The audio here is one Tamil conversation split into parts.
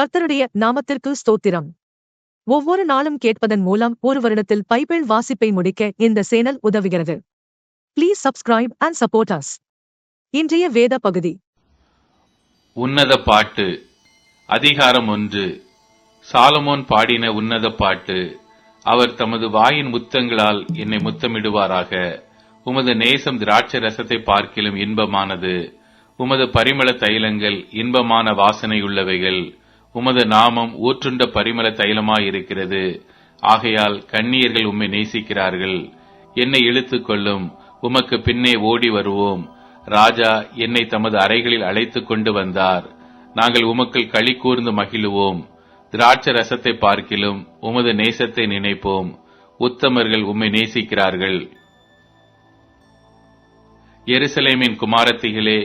கர்த்தருடைய நாமத்திற்கு ஸ்தோத்திரம். ஒவ்வொரு நாளும் கேட்பதன் மூலம் ஒரு வருடத்தில் பைபிள் வாசிப்பை முடிக்க இந்த சேனல் உதவுகிறது. Please subscribe and support us இன்றைய வேத பகுதி. உன்னத பாட்டு அதிகாரம் ஒன்று. சாலமோன் பாடின உன்னத பாட்டு அவர் தமது வாயின் முத்தங்களால் என்னை முத்தமிடுவாராக. உமது நேசம் திராட்சை ரசத்தை பார்க்கிலும் இன்பமானது. உமது பரிமள தைலங்கள் இன்பமான வாசனையுள்ளவைகள். உமது நாமம் ஊற்றுண்ட பரிமள தைலமாயிருக்கிறது. ஆகையால் கன்னியர்கள் உம்மை நேசிக்கிறார்கள். என்னை இழுத்துக் கொள்ளும் உமக்கு பின்னே ஓடி வருவோம். ராஜா என்னை தமது அறைகளில் அழைத்துக் கொண்டு வந்தார். நாங்கள் உமக்குள் களி கூர்ந்து மகிழுவோம். திராட்ச ரசத்தை பார்க்கிலும் உமது நேசத்தை நினைப்போம். உத்தமர்கள் உம்மை நேசிக்கிறார்கள். எருசலேமின் குமாரத்திகளே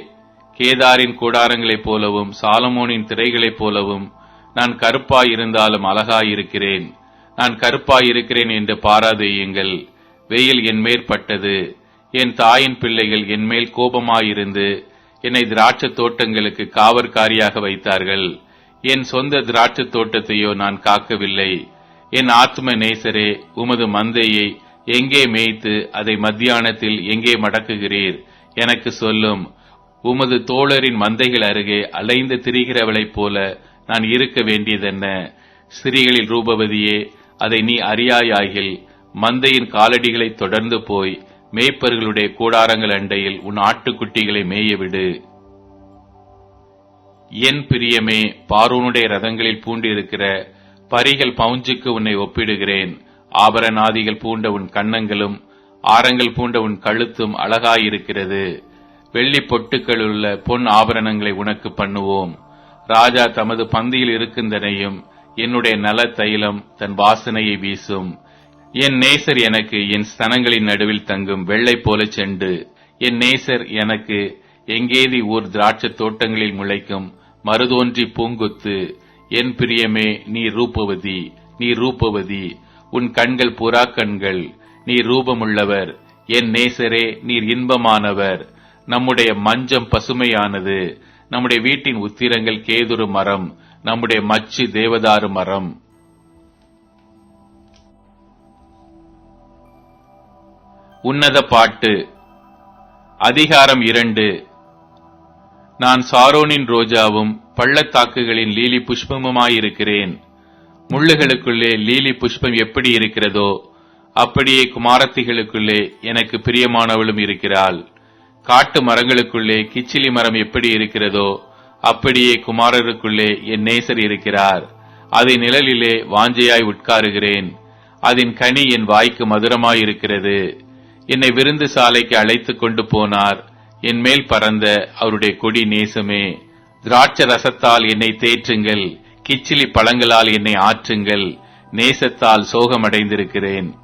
கேதாரின் கூடாரங்களைப் போலவும் சாலமோனின் திரைகளைப் போலவும் நான் கருப்பாயிருந்தாலும் அழகாயிருக்கிறேன். நான் கருப்பாயிருக்கிறேன் என்று பாராதேயுங்கள் வெயில் என்மேற்பட்டது என் தாயின் பிள்ளைகள் என்மேல் கோபமாயிருந்து என்னை திராட்சத் தோட்டங்களுக்கு காவற்காரியாக வைத்தார்கள். என் சொந்த திராட்சத் தோட்டத்தையோ நான் காக்கவில்லை. என் ஆத்ம நேசரே உமது மந்தையை எங்கே மேய்த்து அதை மத்தியானத்தில் எங்கே மடக்குகிறீர்? எனக்கு சொல்லும். உமது தோழரின் மந்தைகள் அருகே அலைந்து திரிகிறவளைப் போல நான் இருக்க வேண்டியதென்ன? ஸ்திரீகளில் ரூபவதியே அதை நீ அறியாயாகில் மந்தையின் காலடிகளை தொடர்ந்து போய் மேய்ப்பர்களுடைய கூடாரங்கள் அண்டையில் உன் ஆட்டுக்குட்டிகளை மேயவிடு என் பிரியமே பாரூனுடைய ரதங்களில் பூண்டிருக்கிற பரிகள் பவுஞ்சுக்கு உன்னை ஒப்பிடுகிறேன். ஆபரணாதிகள் பூண்ட உன் கன்னங்களும் ஆரங்கள் பூண்ட உன் கழுத்தும் அழகாயிருக்கிறது. வெள்ளி பொட்டுக்களுள்ள பொன் ஆபரணங்களை உனக்கு பண்ணுவோம். ராஜா தமது பந்தியில் இருக்கின்றனையும் என்னுடைய நல தைலம் தன் வாசனையை வீசும். என் நேசர் எனக்கு என் ஸ்தனங்களின் நடுவில் தங்கும் வெள்ளை போல செண்டு. என் நேசர் எனக்கு எங்கேதி ஊர் திராட்சத் தோட்டங்களில் முளைக்கும் மருதோன்றி பூங்குத்து. என் பிரியமே நீ ரூபவதி நீ ரூபவதி. உன் கண்கள் புறா கண்கள் நீ ரூபமுள்ளவர். என் நேசரே நீர் இன்பமானவர். நம்முடைய மஞ்சம் பசுமையானது. நம்முடைய வீட்டின் உத்திரங்கள் கேதுரு மரம் நம்முடைய மச்சு தேவதாரு மரம். உன்னத பாட்டு அதிகாரம் இரண்டு. நான் சாரோனின் ரோஜாவும் பள்ளத்தாக்குகளின் லீலி புஷ்பமுமாயிருக்கிறேன். முள்ளுகளுக்குள்ளே லீலி புஷ்பம் எப்படி இருக்கிறதோ அப்படியே குமாரத்திகளுக்குள்ளே எனக்கு பிரியமானவளும் இருக்கிறாள். காட்டு மரங்களுக்குள்ளே கிச்சிலி மரம் எப்படி இருக்கிறதோ அப்படியே குமாரருக்குள்ளே என் நேசர் இருக்கிறார். அதை நிழலிலே வாஞ்சையாய் உட்காருகிறேன். அதன் கனி என் வாய்க்கு மதுரமாயிருக்கிறது. என்னை விருந்து சாலைக்கு அழைத்துக் கொண்டு போனார். என் மேல் பறந்த அவருடைய கொடி நேசமே. திராட்ச ரசத்தால் என்னை தேற்றுங்கள். கிச்சிலி பழங்களால் என்னை ஆற்றுங்கள். நேசத்தால் சோகமடைந்திருக்கிறேன்.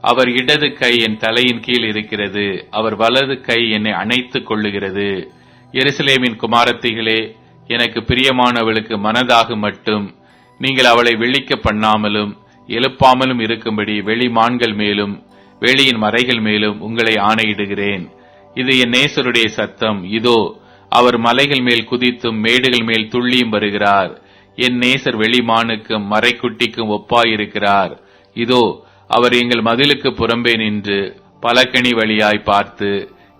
அவர் இடது கை என் தலையின் கீழ் இருக்கிறது. அவர் வலது கை என்னை அணைத்துக் கொள்ளுகிறது. எருசலேமின் குமாரத்திகளே எனக்கு பிரியமானவளுக்கு மனதாக மட்டும். நீங்கள் அவளை விழிக்க பண்ணாமலும் எழுப்பாமலும் இருக்கும்படி வெளிமான்கள் மேலும் வெளியின் மறைகள் மேலும் உங்களை ஆணையிடுகிறேன். இது என் நேசருடைய சத்தம். இதோ அவர் மலைகள் மேல் குதித்தும் மேடுகள் மேல் துள்ளியும் வருகிறார். என் நேசர் வெளிமானுக்கும் மறைக்குட்டிக்கும் ஒப்பாயிருக்கிறார். இதோ அவர் எங்கள் மதிலுக்கு புறம்பே நின்று பலகணி வழியாய் பார்த்து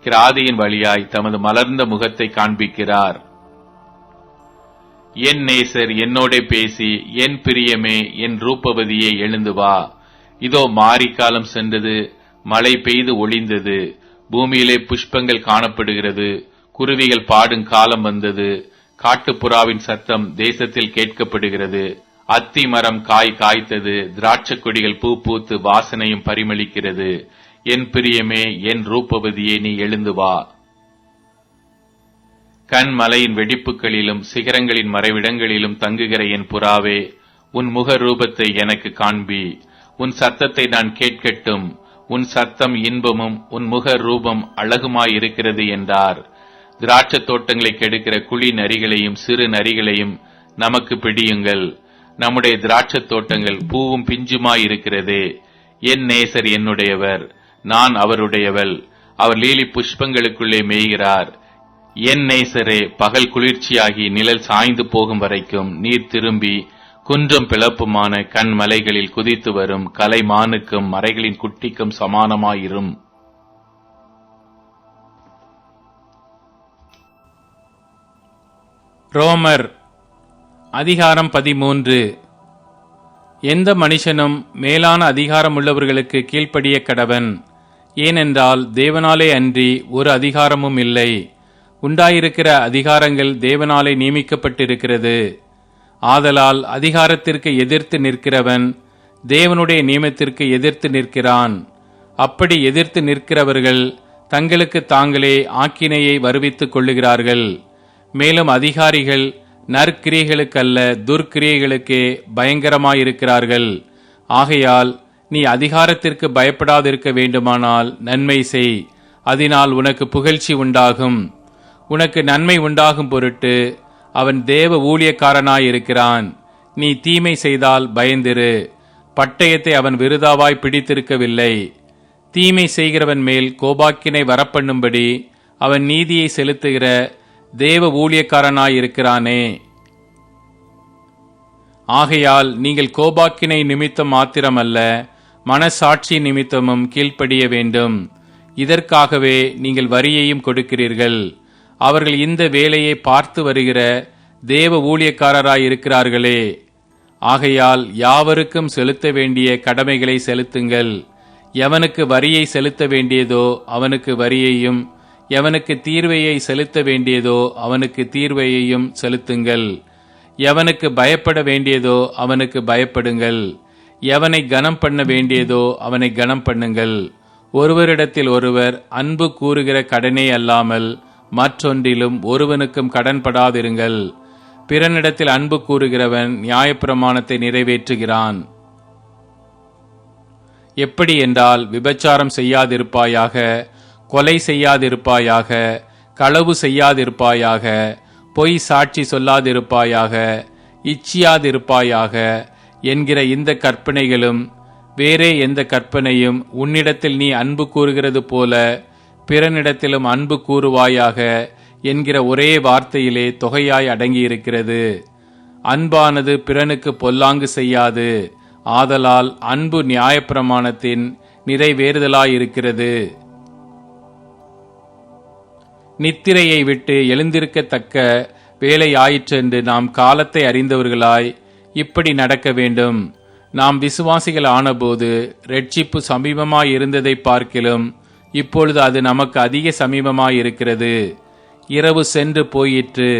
கிராதியின் வழியாய் தமது மலர்ந்த முகத்தை காண்பிக்கிறார். என் நேசர் என்னோட பேசி என் பிரியமே என் ரூபவதியே எழுந்து வா. இதோ மாரிக்காலம் சென்றது மழை பெய்து ஒளிந்தது பூமியிலே புஷ்பங்கள் காணப்படுகிறது குருவிகள் பாடும் காலம் வந்தது காட்டுப்புறாவின் சத்தம் தேசத்தில் கேட்கப்படுகிறது. அத்தி மரம் காய் காய்த்தது திராட்சை கொடிகள் பூ பூத்து வாசனையும் பரிமளிக்கிறது. என் பிரியமே என் ரூபவதியே நீ எழுந்து வா. கண் மலையின் வெடிப்புகளிலும் சிகரங்களின் மறைவிடங்களிலும் தங்குகிற என் புறாவே உன் முக ரூபத்தை எனக்கு காண்பி. உன் சத்தத்தை நான் கேட்கட்டும். உன் சத்தம் இன்பமும் உன் முக ரூபம் அழகுமாயிருக்கிறது என்றார். திராட்சத் தோட்டங்களை கெடுக்கிற குழி நரிகளையும் சிறு நரிகளையும் நமக்கு பிடியுங்கள். நம்முடைய திராட்சத் தோட்டங்கள் பூவும் பிஞ்சுமாயிருக்கிறதே என் நேசர் என்னுடையவர் நான் அவருடையவள். அவர் லீலி புஷ்பங்களுக்குள்ளே மேய்கிறார். என் நேசரே பகல் குளிர்ச்சியாகி நிழல் சாய்ந்து போகும் வரைக்கும் நீர் திரும்பி குன்றம் பிளப்புமான கண் மலைகளில் குதித்து வரும் கலைமானுக்கும் மறைகளின் குட்டிக்கும் சமானமாயிரும். ரோமர் அதிகாரம் பதிமூன்று. எந்த மனுஷனும் மேலான அதிகாரமுள்ளவர்களுக்கு கீழ்ப்படிய கடவன். ஏனென்றால் தேவனாலே அன்றி ஒரு அதிகாரமும் இல்லை. உண்டாயிருக்கிற அதிகாரங்கள் தேவனாலே நியமிக்கப்பட்டிருக்கிறது. ஆதலால் அதிகாரத்திற்கு எதிர்த்து நிற்கிறவன் தேவனுடைய நியமத்திற்கு எதிர்த்து நிற்கிறான். அப்படி எதிர்த்து நிற்கிறவர்கள் தங்களுக்கு தாங்களே ஆக்கினையை வருவித்துக் கொள்ளுகிறார்கள். மேலும் அதிகாரிகள் நற்கிரியைகளுக்கல்ல துர்க்கிரியைகளுக்கே பயங்கரமாயிருக்கிறார்கள். ஆகையால் நீ அதிகாரத்திற்கு பயப்படாதிருக்க வேண்டுமானால் நன்மை செய். அதனால் உனக்கு புகழ்ச்சி உண்டாகும். உனக்கு நன்மை உண்டாகும் பொருட்டு அவன் தேவ ஊழியக்காரனாயிருக்கிறான். நீ தீமை செய்தால் பயந்திரு. பட்டயத்தை அவன் விருதாவாய் பிடித்திருக்கவில்லை. தீமை செய்கிறவன் மேல் கோபாக்கினை வரப்பண்ணும்படி அவன் நீதியை செலுத்துகிற தேவ ஊழியக்காரனாயிருக்கிறானே. ஆகையால் நீங்கள் கோபாக்கினை நிமித்தம் மாத்திரமல்ல மனசாட்சி நிமித்தமும் கீழ்ப்படிய வேண்டும். இதற்காகவே நீங்கள் வரியையும் கொடுக்கிறீர்கள். அவர்கள் இந்த வேலையை பார்த்து வருகிற தேவ ஊழியக்காரராயிருக்கிறார்களே. ஆகையால் யாவருக்கும் செலுத்த வேண்டிய கடமைகளை செலுத்துங்கள். எவனுக்கு வரியை செலுத்த வேண்டியதோ அவனுக்கு வரியையும் எவனுக்கு தீர்வையை செலுத்த வேண்டியதோ அவனுக்கு தீர்வையையும் செலுத்துங்கள். எவனுக்கு பயப்பட வேண்டியதோ அவனுக்கு பயப்படுங்கள். எவனை கனம் பண்ண வேண்டியதோ அவனை கனம் பண்ணுங்கள். ஒருவரிடத்தில் ஒருவர் அன்பு கூறுகிற கடனே அல்லாமல் மற்றொன்றிலும் ஒருவனுக்கும் கடன்படாதிருங்கள் பிறனிடத்தில் அன்பு கூறுகிறவன் நியாயப்பிரமாணத்தை நிறைவேற்றுகிறான். எப்படி என்றால் விபச்சாரம் செய்யாதிருப்பாயாக கொலை செய்யாதிருப்பாயாக களவு செய்யாதிருப்பாயாக பொய் சாட்சி சொல்லாதிருப்பாயாக இச்சியாதிருப்பாயாக என்கிற இந்த கற்பனைகளும் வேறே எந்த கற்பனையும் உன்னிடத்தில் நீ அன்பு கூறுகிறது போல பிறனிடத்திலும் அன்பு கூறுவாயாக என்கிற ஒரே வார்த்தையிலே தொகையாய் அடங்கியிருக்கிறது. அன்பானது பிறனுக்கு பொல்லாங்கு செய்யாது. ஆதலால் அன்பு நியாயப்பிரமாணத்தின் நிறைவேறுதலாயிருக்கிறது நித்திரையை விட்டு எழுந்திருக்கத்தக்க வேலை ஆயிற்றென்று நாம் காலத்தை அறிந்தவர்களாய் இப்படி நடக்க வேண்டும். நாம் விசுவாசிகள் ஆனபோது ரட்சிப்பு சமீபமாய் இருந்ததை பார்க்கிலும் இப்பொழுது அது நமக்கு அதிக சமீபமாய் இருக்கிறது. இரவு சென்று போயிற்று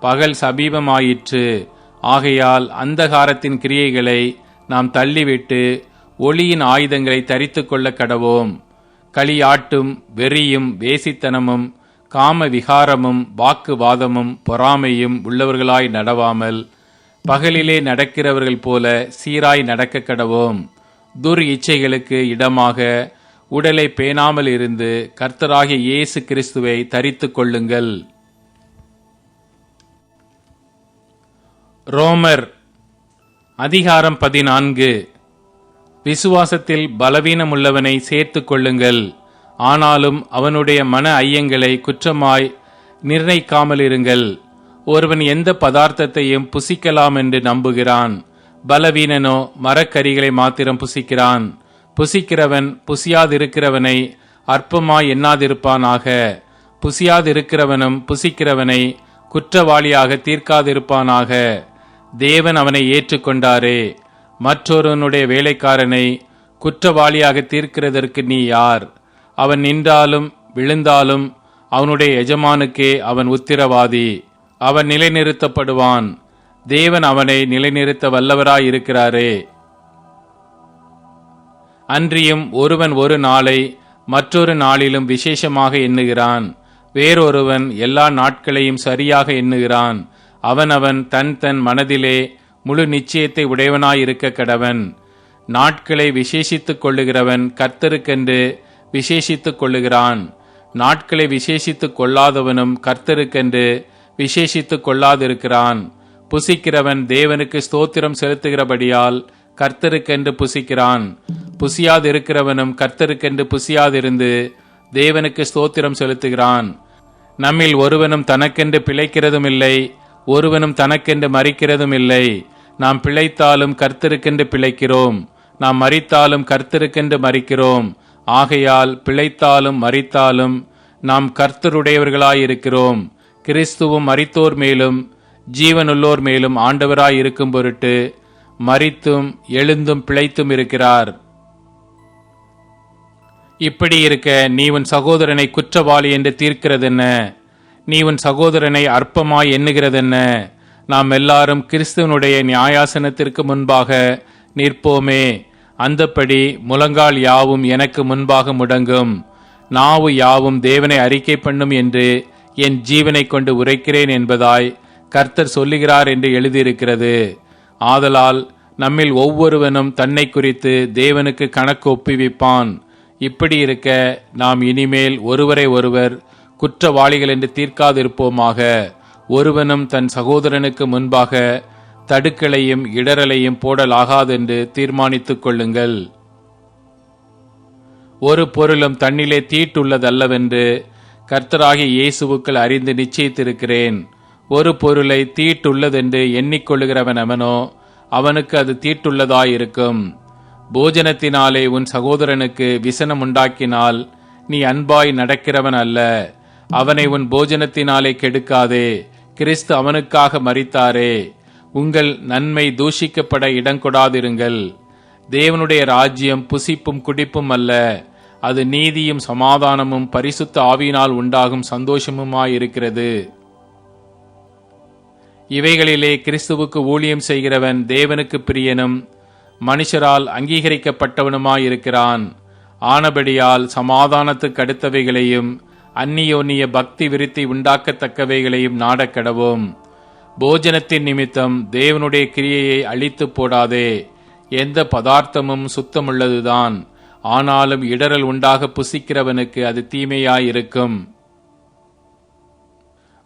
பகல் சமீபமாயிற்று. ஆகையால் அந்தகாரத்தின் கிரியைகளை நாம் தள்ளிவிட்டு ஒளியின் ஆயுதங்களை தரித்து கொள்ள கடவோம். களியாட்டும் வெறியும் வேசித்தனமும் காம விகாரமும் வாக்குவாதமும் பொறாமையும் உள்ளவர்களாய் நடவாமல் பகலிலே நடக்கிறவர்கள் போல சீராய் நடக்க கடவோம். துர் இச்சைகளுக்கு இடமாக உடலை பேணாமல் இருந்து கர்த்தராகிய இயேசு கிறிஸ்துவை தரித்து கொள்ளுங்கள். ரோமர் அதிகாரம் பதினான்கு. விசுவாசத்தில் பலவீனமுள்ளவனை சேர்த்து கொள்ளுங்கள். ஆனாலும் அவனுடைய மன ஐயங்களை குற்றமாய் நிர்ணயிக்காமல் இருங்கள் ஒருவன் எந்த பதார்த்தத்தையும் புசிக்கலாம் என்று நம்புகிறான். பலவீனனோ மரக்கரிகளை மாத்திரம் புசிக்கிறான். புசிக்கிறவன் புசியாதிருக்கிறவனை அற்பமாய் எண்ணாதிருப்பானாக. புசியாதிருக்கிறவனும் புசிக்கிறவனை குற்றவாளியாக தீர்க்காதிருப்பானாக. தேவன் அவனை ஏற்றுக்கொண்டாரே. மற்றொருவனுடைய வேலைக்காரனை குற்றவாளியாக தீர்க்கிறதற்கு நீ யார்? அவன் நின்றாலும் விழுந்தாலும் அவனுடைய எஜமானுக்கே அவன் உத்திரவாதி. அவன் நிலைநிறுத்தப்படுவான். தேவன் அவனை நிலைநிறுத்த வல்லவராயிருக்கிறாரே. அன்றியும் ஒருவன் ஒரு நாளை மற்றொரு நாளிலும் விசேஷமாக எண்ணுகிறான். வேறொருவன் எல்லா நாட்களையும் சரியாக எண்ணுகிறான். அவனவன் தன் தன் மனதிலே முழு நிச்சயத்தை உடையவனாயிருக்க கடவன். நாட்களை விசேஷித்துக் கொள்ளுகிறவன் கர்த்தருக்கென்று விசேஷித்துக் கொள்ளுகிறான். நாட்களை விசேஷித்துக் கொள்ளாதவனும் கர்த்தருக்கென்று விசேஷித்துக் கொள்ளாதிருக்கிறான். புசிக்கிறவன் தேவனுக்கு ஸ்தோத்திரம் செலுத்துகிறபடியால் கர்த்தருக்கென்று புசிக்கிறான். புசியாதிருக்கிறவனும் கர்த்தருக்கென்று புசியாதிருந்து தேவனுக்கு ஸ்தோத்திரம் செலுத்துகிறான். நம்மில் ஒருவனும் தனக்கென்று பிழைக்கிறதும் இல்லை ஒருவனும் தனக்கென்று மறிக்கிறதும் இல்லை நாம் பிழைத்தாலும் கர்த்தருக்கென்று பிழைக்கிறோம். நாம் மறித்தாலும் கர்த்தருக்கென்று மறிக்கிறோம் ஆகையால் பிழைத்தாலும் மறித்தாலும் நாம் கர்த்தருடையவர்களாயிருக்கிறோம். கிறிஸ்துவும் மறித்தோர் மேலும் ஜீவனுள்ளோர் மேலும் ஆண்டவராய் இருக்கும் பொருட்டு மறித்தும் எழுந்தும் பிழைத்தும் இருக்கிறார். இப்படி இருக்க நீ உன் சகோதரனை குற்றவாளி என்று தீர்க்கிறதென்ன? நீ உன் சகோதரனை அற்பமாய் எண்ணுகிறதென்ன? நாம் எல்லாரும் கிறிஸ்துவனுடைய நியாயாசனத்திற்கு முன்பாக நிற்போமே. அந்தப்படி முழங்கால் யாவும் எனக்கு முன்பாக முடங்கும். நாவு யாவும் தேவனை அறிக்கை பண்ணும் என்று என் ஜீவனை கொண்டு உரைக்கிறேன் என்பதாய் கர்த்தர் சொல்லுகிறார் என்று எழுதியிருக்கிறது. ஆதலால் நம்மில் ஒவ்வொருவனும் தன்னை குறித்து தேவனுக்கு கணக்கு ஒப்புவிப்பான். இப்படி இருக்க நாம் இனிமேல் ஒருவரை ஒருவர் குற்றவாளிகள் என்று தீர்க்காதிருப்போமாக. ஒருவனும் தன் சகோதரனுக்கு முன்பாக தடுக்கலையும் இடரலையும் போடலாகாதென்று தீர்மானித்துக் கொள்ளுங்கள். ஒரு பொருளும் தன்னிலே தீட்டுள்ளதல்லவென்று கர்த்தராகிய இயேசுவுக்கள் அறிந்து நிச்சயித்திருக்கிறேன். ஒரு பொருளை தீட்டுள்ளதென்று எண்ணிக்கொள்ளுகிறவன் அவனோ அவனுக்கு அது தீட்டுள்ளதாயிருக்கும். போஜனத்தினாலே உன் சகோதரனுக்கு விசனம் உண்டாக்கினால் நீ அன்பாய் நடக்கிறவன் அல்ல. அவனை உன் போஜனத்தினாலே கெடுக்காதே. கிறிஸ்து அவனுக்காக மறித்தாரே உங்கள் நன்மை தூஷிக்கப்பட இடங்கொடாதிருங்கள் தேவனுடைய ராஜ்யம் புசிப்பும் குடிப்பும் அல்ல. அது நீதியும் சமாதானமும் பரிசுத்த ஆவியினால் உண்டாகும் சந்தோஷமுமாயிருக்கிறது. இவைகளிலே கிறிஸ்துவுக்கு ஊழியம் செய்கிறவன் தேவனுக்கு பிரியனும் மனுஷரால் அங்கீகரிக்கப்பட்டவனுமாயிருக்கிறான். ஆனபடியால் சமாதானத்துக்கு அடுத்தவைகளையும் அந்நியோன்னிய பக்தி விருத்தி உண்டாக்கத்தக்கவைகளையும் நாடக்கடவும். போஜனத்தின் நிமித்தம் தேவனுடைய கிரியையை அழித்து போடாதே. எந்த பதார்த்தமும் சுத்தமுள்ளதுதான். ஆனாலும் இடரல் உண்டாக புசிக்கிறவனுக்கு அது தீமையாயிருக்கும்.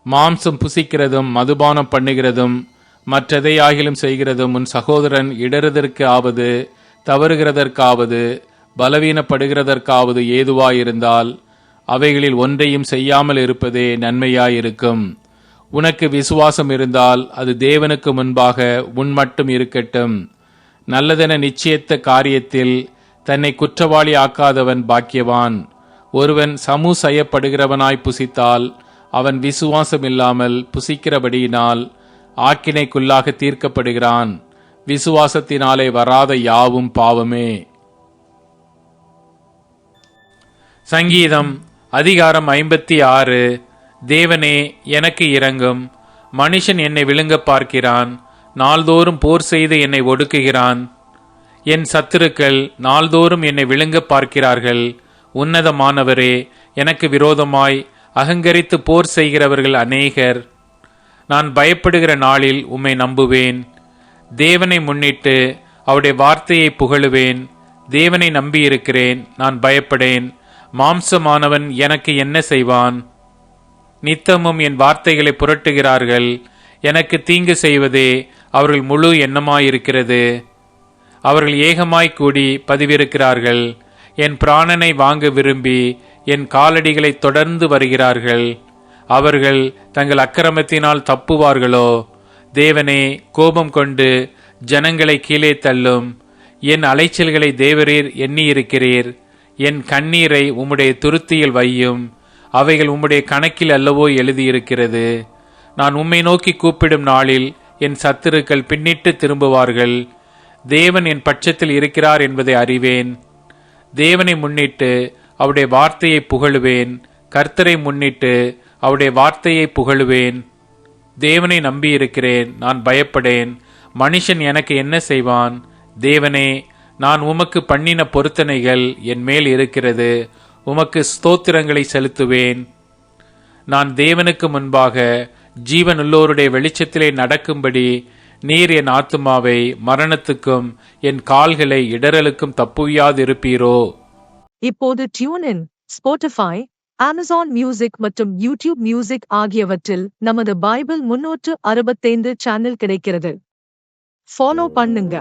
மாம்சம் புசிக்கிறதும் மதுபானம் பண்ணுகிறதும் மற்றெதையாகிலும் செய்கிறதும் உன் சகோதரன் இடறுதற்கு ஆவது தவறுகிறதற்காவது பலவீனப்படுகிறதற்காவது ஏதுவாயிருந்தால் அவைகளில் ஒன்றையும் செய்யாமல் இருப்பதே நன்மையாயிருக்கும். உனக்கு விசுவாசம் இருந்தால் அது தேவனுக்கு முன்பாக உன் மட்டும் இருக்கட்டும். நல்லதென நிச்சயித்த காரியத்தில் தன்னை குற்றவாளி ஆக்காதவன் பாக்கியவான். ஒருவன் சமூசயப்படுகிறவனாய் புசித்தால் அவன் விசுவாசம் இல்லாமல் புசிக்கிறபடியினால் ஆக்கினைக்குள்ளாக தீர்க்கப்படுகிறான். விசுவாசத்தினாலே வராத யாவும் பாவமே. சங்கீதம் அதிகாரம் ஐம்பத்தி ஆறு தேவனே எனக்கு இறங்கும் மனுஷன் என்னை விழுங்க பார்க்கிறான். நாள்தோறும் போர் செய்து என்னை ஒடுக்குகிறான். என் சத்துருக்கள் நாள்தோறும் என்னை விழுங்க பார்க்கிறார்கள். உன்னதமானவரே எனக்கு விரோதமாய் அகங்கரித்து போர் செய்கிறவர்கள் அநேகர். நான் பயப்படுகிற நாளில் உம்மை நம்புவேன். தேவனை முன்னிட்டு அவருடைய வார்த்தையை புகழுவேன். தேவனை நம்பியிருக்கிறேன் நான் பயப்படேன். மாம்சமானவன் எனக்கு என்ன செய்வான்? நித்தமும் என் வார்த்தைகளை புரட்டுகிறார்கள். எனக்கு தீங்கு செய்வதே அவர்கள் முழு எண்ணமாயிருக்கிறது. அவர்கள் ஏகமாய் கூடி பதிவிருக்கிறார்கள். என் பிராணனை வாங்க விரும்பி என் காலடிகளை தொடர்ந்து வருகிறார்கள். அவர்கள் தங்கள் அக்கிரமத்தினால் தப்புவார்களோ? தேவனே கோபம் கொண்டு ஜனங்களை கீழே தள்ளும். என் அலைச்சல்களை தேவரீர் எண்ணியிருக்கிறீர். என் கண்ணீரை உம்முடைய துருத்தியில் வையும். அவைகள் உம்முடைய கணக்கில் அல்லவோ எழுதியிருக்கிறது. நான் உம்மை நோக்கி கூப்பிடும் நாளில் என் சத்துருக்கள் பின்னிட்டு திரும்புவார்கள். தேவன் என் பட்சத்தில் இருக்கிறார் என்பதை அறிவேன். தேவனை முன்னிட்டு அவருடைய வார்த்தையை புகழுவேன். கர்த்தரை முன்னிட்டு அவருடைய வார்த்தையை புகழுவேன். தேவனை நம்பியிருக்கிறேன் நான் பயப்படேன். மனுஷன் எனக்கு என்ன செய்வான்? தேவனே நான் உமக்கு பண்ணின பொருத்தனைகள் என் மேல் இருக்கிறது. உமக்கு ஸ்தோத்திரங்களை செலுத்துவேன். நான் தேவனுக்கு முன்பாக ஜீவனுள்ளோருடைய வெளிச்சத்திலே நடக்கும்படி நீர் என் ஆத்துமாவை மரணத்துக்கும் என் கால்களை இடரலுக்கும் தப்புவியாதிருப்பீரோ. இப்போது டியூனின் ஸ்போட்டிஃபை அமேசான் மியூசிக் மற்றும் யூடியூப் மியூசிக் ஆகியவற்றில் நமது பைபிள் முன்னூற்று அறுபத்தைந்து சேனல் கிடைக்கிறது. ஃபாலோ பண்ணுங்க.